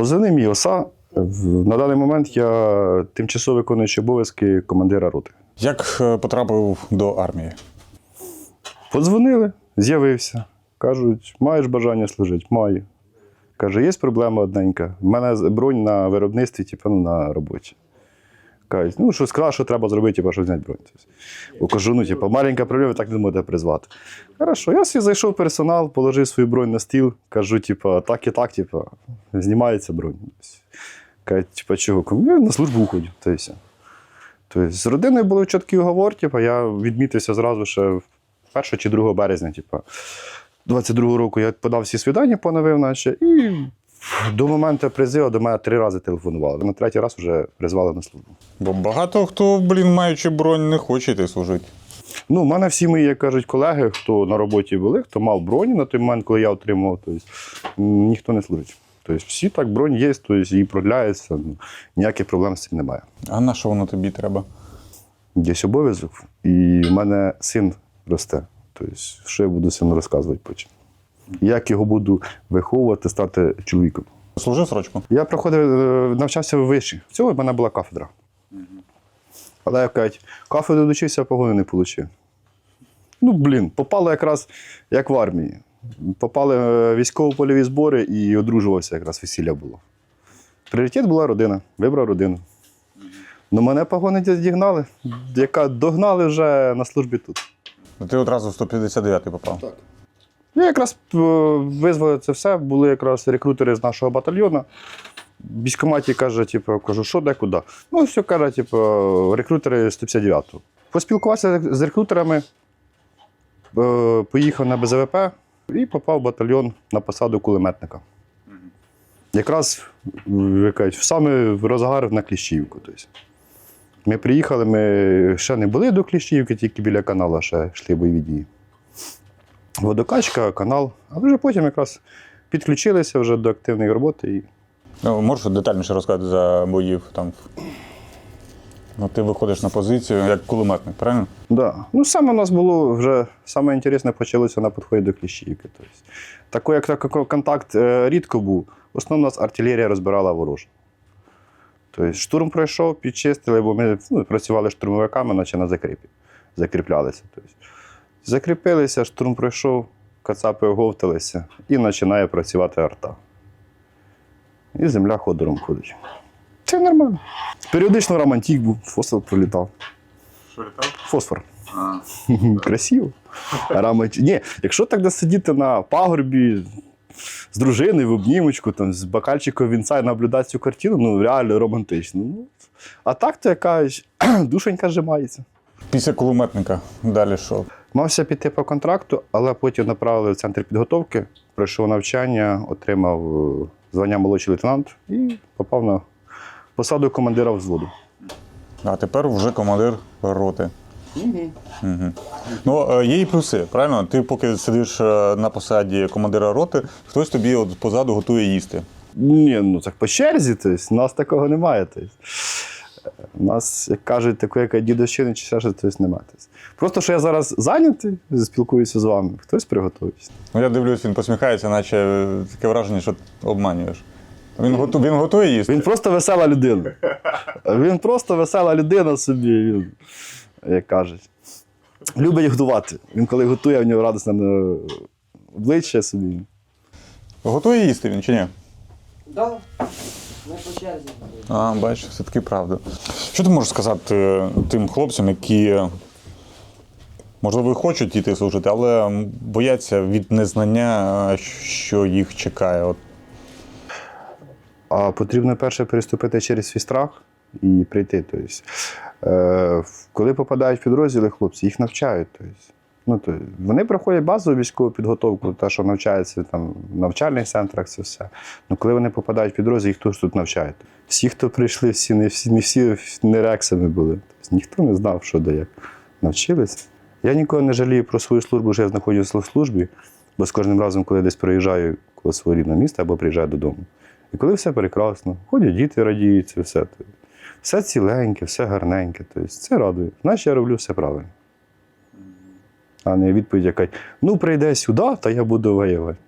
Позивний мій оса. На даний момент я тимчасово виконуючий обов'язки командира роти. Як е, потрапив до армії? Подзвонили, з'явився. Кажуть, маєш бажання служити? Маю. Каже, є проблема одненька. У мене бронь на виробництві, типу, ну, на роботі. Кажуть, ну, що сказав, що треба зробити, типу, щоб зняти бронь. Тобто, кажу, ну, типу, маленька проблема, так не можете призвати. Хорошо, я собі зайшов в персонал, положив свою бронь на стіл, кажу, типу, так і так, типу, знімається бронь. Кажуть, типу, чого? Я на службу все. Тобто, з родиною був чіткий уговор, типу, я відмітився зразу ще 1 чи 2 березня, типу, 22-го року я подав всі свідання, поновив, наче, і до моменту призиву до мене три рази телефонували. На третій раз вже призвали на службу. Бо багато хто, блін, маючи бронь, не хоче йти служити. Ну, у мене всі мої, як кажуть, колеги, хто на роботі були, хто мав броню на той момент, коли я отримував, тобто, ніхто не служить. Тобто всі так бронь є, тобто її продляється, ну, ніяких проблем з цим немає. А на що воно тобі треба? Є обов'язок, і в мене син росте. Тобто, що я буду сину розказувати потім? Як його буду виховувати, стати чоловіком? Служив срочку? Я проходив, е, навчався в виші. Всього в мене була кафедра. Але як кажуть, кафедру дочився, а погони не отримав. Ну, блін, попало якраз як в армії. Попали е, військово-польові збори і одружувався, якраз весілля було. Пріоритет була родина, вибрав родину. Ну, мене погони дігнали, яка догнали вже на службі тут. Ну, Ти одразу в 159 попав. Так. Я якраз е, визвали це все, були якраз рекрутери з нашого батальйону. Військкоматі каже, типу, кажу, що де, куди. Ну, все каже, типу, рекрутери 159-го. Поспілкувався з рекрутерами, е, поїхав на БЗВП і попав в батальйон на посаду кулеметника. Якраз кажуть, саме в розгар на Кліщівку. Тобто. Ми приїхали, ми ще не були до Кліщівки, тільки біля каналу ще йшли бойові дії водокачка, канал. А вже потім якраз підключилися вже до активної роботи. І... Ну, можеш детальніше розказати за боїв там. Ну, ти виходиш на позицію як кулеметник, правильно? Да. Ну, саме у нас було вже саме інтересне почалося на підході до Кліщівки. Тобто, такий, як такий контакт е, рідко був. В основному нас артилерія розбирала ворожу. Тобто штурм пройшов, підчистили, бо ми ну, працювали штурмовиками, наче на закріпі. Закріплялися. Тобто, закріпилися, штурм пройшов, кацапи оговталися і починає працювати арта. І земля ходором ходить. Це нормально. Періодично романтик був, фосфор пролітав. Що літав? Фосфор. Красиво. Рамоч... Ні, якщо так сидіти на пагорбі з дружиною в обнімочку, там, з бокальчиком вінця і наблюдати цю картину, ну реально романтично. Ну, а так то якась душенька зжимається. Після кулеметника далі що? Мався піти по контракту, але потім направили в центр підготовки, пройшов навчання, отримав е, звання молодший лейтенант і попав на посаду командира взводу. А тепер вже командир роти. Угу. Ну, е, є і плюси, правильно? Ти поки сидиш е, на посаді командира роти, хтось тобі от позаду готує їсти. Ні, ну так по черзі, тобто, у нас такого немає. Тобто. У нас, як кажуть, такої як дідовщини чи ще щось тобто, немає. Тобто. Просто що я зараз зайнятий, спілкуюся з вами, хтось приготується. Ну, я дивлюсь, він посміхається, наче е, таке враження, що обманюєш. Він, готу, він готує їсти. Він просто весела людина. Він просто весела людина собі, він, як кажуть. Любить готувати. Він коли готує, в нього радісне обличчя собі. Готує їсти він чи ні? Да, по черзі. А, бачиш, все-таки правда. Що ти можеш сказати е, тим хлопцям, які, можливо, і хочуть йти служити, але бояться від незнання, е, що їх чекає? От. А потрібно перше переступити через свій страх і прийти. Тобто, коли попадають в підрозділи хлопці, їх навчають. Тобто, ну, то, вони проходять базову військову підготовку, те, що навчаються там, в навчальних центрах, це все. Ну, коли вони попадають в підрозділ, їх теж тут навчають. Всі, хто прийшли, всі не всі, не всі не рексами були. Тобто, ніхто не знав, що де як. Навчилися. Я ніколи не жалію про свою службу, що я знаходжуся в службі, бо з кожним разом, коли я десь приїжджаю коло свого рідного міста або приїжджаю додому. І коли все прекрасно, ходять діти радіють, все. Все ціленьке, все гарненьке. Тобто це радує. Значить, я роблю все правильно. А не відповідь яка, ну прийде сюди, та я буду воювати.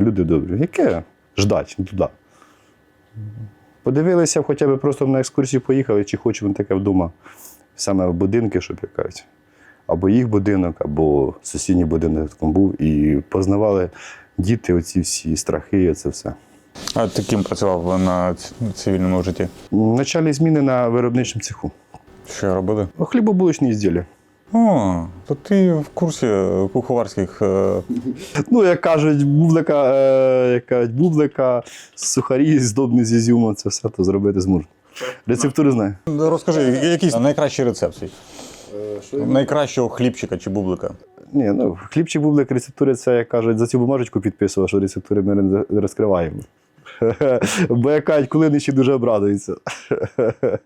Люди добрі. Яке ждать туди? Подивилися, хоча б просто на екскурсію поїхали, чи хочемо таке вдома. Саме в будинки, щоб як кажуть. Або їх будинок, або сусідній будинок там був. І познавали діти оці всі страхи, оце все. А ти ким працював на цивільному житті? Начальні зміни на виробничому цеху. Що робили? Хлібобулочні ізділля. О, то ти в курсі куховарських. е, Ну, як кажуть, бублика, е, як кажуть, бублика, сухарі, здобні з ізюмом, це все то зробити зможу. Рецептури знаю. Розкажи, якийсь найкращий рецепт свій? Найкращого хлібчика чи бублика? Ні, ну, хлібчик бублик, рецептури, це, як кажуть, за цю бумажечку підписував, що рецептури ми не розкриваємо. Бо як кажуть, коли ще дуже обрадуються.